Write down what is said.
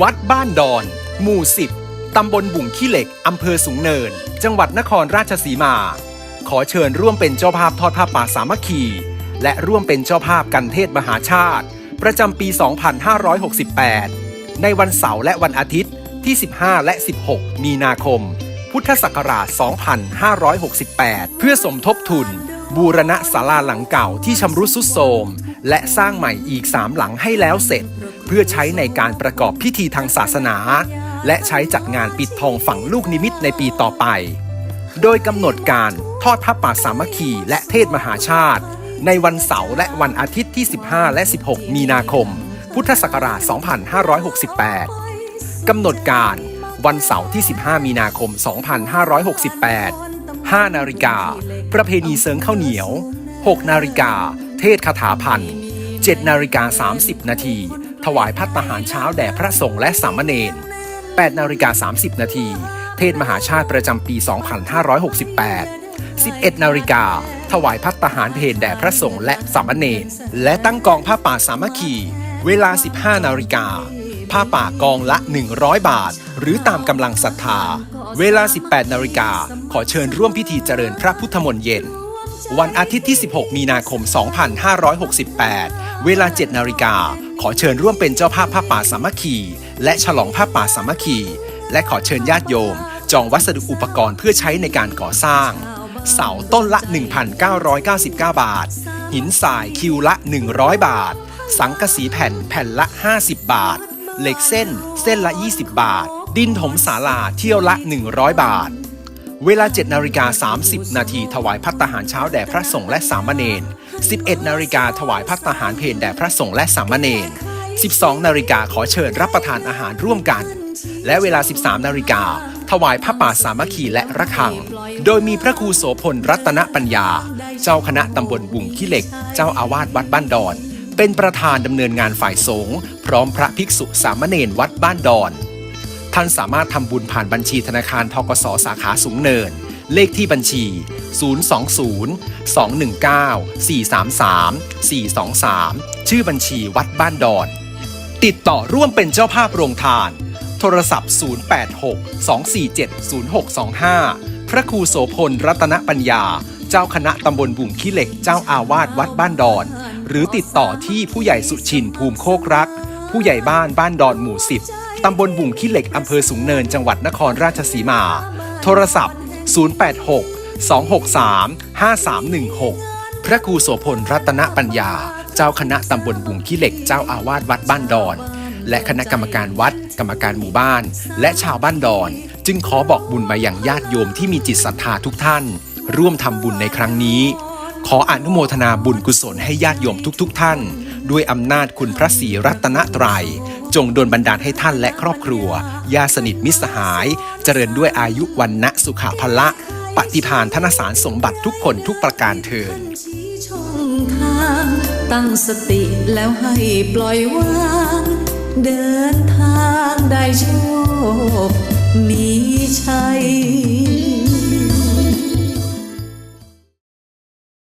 วัดบ้านดอน หมู่สิบตำบลบุ่งขี้เหล็ก อำเภอสูงเนิน จังหวัดนครราชสีมา ขอเชิญร่วมเป็นเจ้าภาพทอดผ้าป่าสามัคคี และร่วมเป็นเจ้าภาพกันเทศมหาชาติ ประจำปี 2568 ในวันเสาร์และวันอาทิตย์ที่ 15 และ 16 มีนาคม พุทธศักราช 2568 เพื่อสมทบทุน บูรณะศาลาหลังเก่าที่ชำรุดทรุดโทรม และสร้างใหม่อีก3หลังให้แล้วเสร็จ เพื่อใช้ในการประกอบพิธีทางศาสนา และใช้จัดงานปิดทองฝังลูกนิมิตในปีต่อไป โดยกำหนดการทอดผ้าป่าสามัคคีและเทศมหาชาติ ในวันเสาร์และวันอาทิตย์ที่ 15 และ 16 มีนาคม พุทธศักราช 2568 กำหนดการวันเสาร์ที่ 15 มีนาคม 2568 5 นาฬิกา ประเพณีเซิงข้าวเหนียว 6 นาฬิกา เทศคาถาพันธ์7นาฬิกา 30 นาที ถวายพัตตาหารเช้าแด่พระสงฆ์และสามเณร8นาฬิกา 30 นาที เทศมหาชาติประจำปี 2568 11นาฬิกา ถวายพัตตาหารเพลแด่พระสงฆ์และสามเณรและตั้งกองผ้าป่าสามัคคี เวลา 15 นาฬิกา ผ้าป่ากองละ 100 บาท หรือตามกำลังศรัทธา เวลา 18 นาฬิกา ขอเชิญร่วมพิธีเจริญพระพุทธมนต์เย็น วันอาทิตย์ที่ 16 มีนาคม 2568 เวลา 7 นาฬิกา ขอเชิญร่วมเป็นเจ้าภาพผ้าป่าสามัคคี และฉลองผ้าป่าสามัคคี และขอเชิญญาติโยม จองวัสดุอุปกรณ์เพื่อใช้ในการก่อสร้าง เสาต้นละ 1,999 บาท หินทรายคิวละ 100 บาท สังกะสีแผ่นแผ่นละ 50 บาท เหล็กเส้น เส้นละ 20 บาท ดินถมศาลาเที่ยวละ 100 บาท เวลา 7 นาฬิกา 30 นาทีถวายพัตตาหารเช้าแด่พระสงฆ์และสามเณร 11 นาฬิกาถวายพัตตาหารเพลแด่พระสงฆ์และสามเณร 12 นาฬิกาขอเชิญรับประทานอาหารร่วมกัน และเวลา 13 นาฬิกาถวายพระป่าสามัคคีและระฆัง โดยมีพระครูโสพลรัตนปัญญา เจ้าคณะตำบลบุ่งขี้เหล็ก เจ้าอาวาสวัดบ้านดอน เป็นประธานดำเนินงานฝ่ายสงฆ์พร้อมพระภิกษุสามเณรวัดบ้านดอน ท่านสามารถทำบุญผ่านบัญชีธนาคารทกสสาขาสูงเนิน เลขที่บัญชี 020 219 433 423 ชื่อบัญชีวัดบ้านดอน ติดต่อร่วมเป็นเจ้าภาพโรงทาน โทรศัพท์ 086 247 0625 พระครูโสพลรัตนปัญญา เจ้าคณะตำบลบุ่งขี้เหล็กเจ้าอาวาสวัดบ้านดอน หรือติดต่อที่ผู้ใหญ่สุชินภูมิโคกรัก ผู้ใหญ่บ้านบ้านดอนหมู่10 ตำบลบุ่งขี้เหล็กอำเภอสูงเนิน จังหวัดนครราชสีมา โทรศัพท์ 086 263 5316 พระครูโสพลรัตนปัญญา เจ้าคณะตำบลบุ่งขี้เหล็กเจ้าอาวาสวัดบ้านดอน และคณะกรรมการวัด กรรมการหมู่บ้าน และชาวบ้านดอน จึงขอบอกบุญมาอย่างญาติโยมที่มีจิตศรัทธาทุกท่าน ร่วมทำบุญในครั้งนี้ ขออนุโมทนาบุญกุศลให้ญาติโยมทุกๆทท่าน ด้วยอำนาจคุณพระศรีรัตนตรัย จงโดนบันดาลให้ท่านและครอบครัวญาติสนิทมิตรสหาย เจริญด้วยอายุวันนะสุขภละ ปฏิทานธนสารสมบัติทุกคนทุกประการเทินตั้งสติแล้วให้ปล่อยวาง เดินทางได้โชค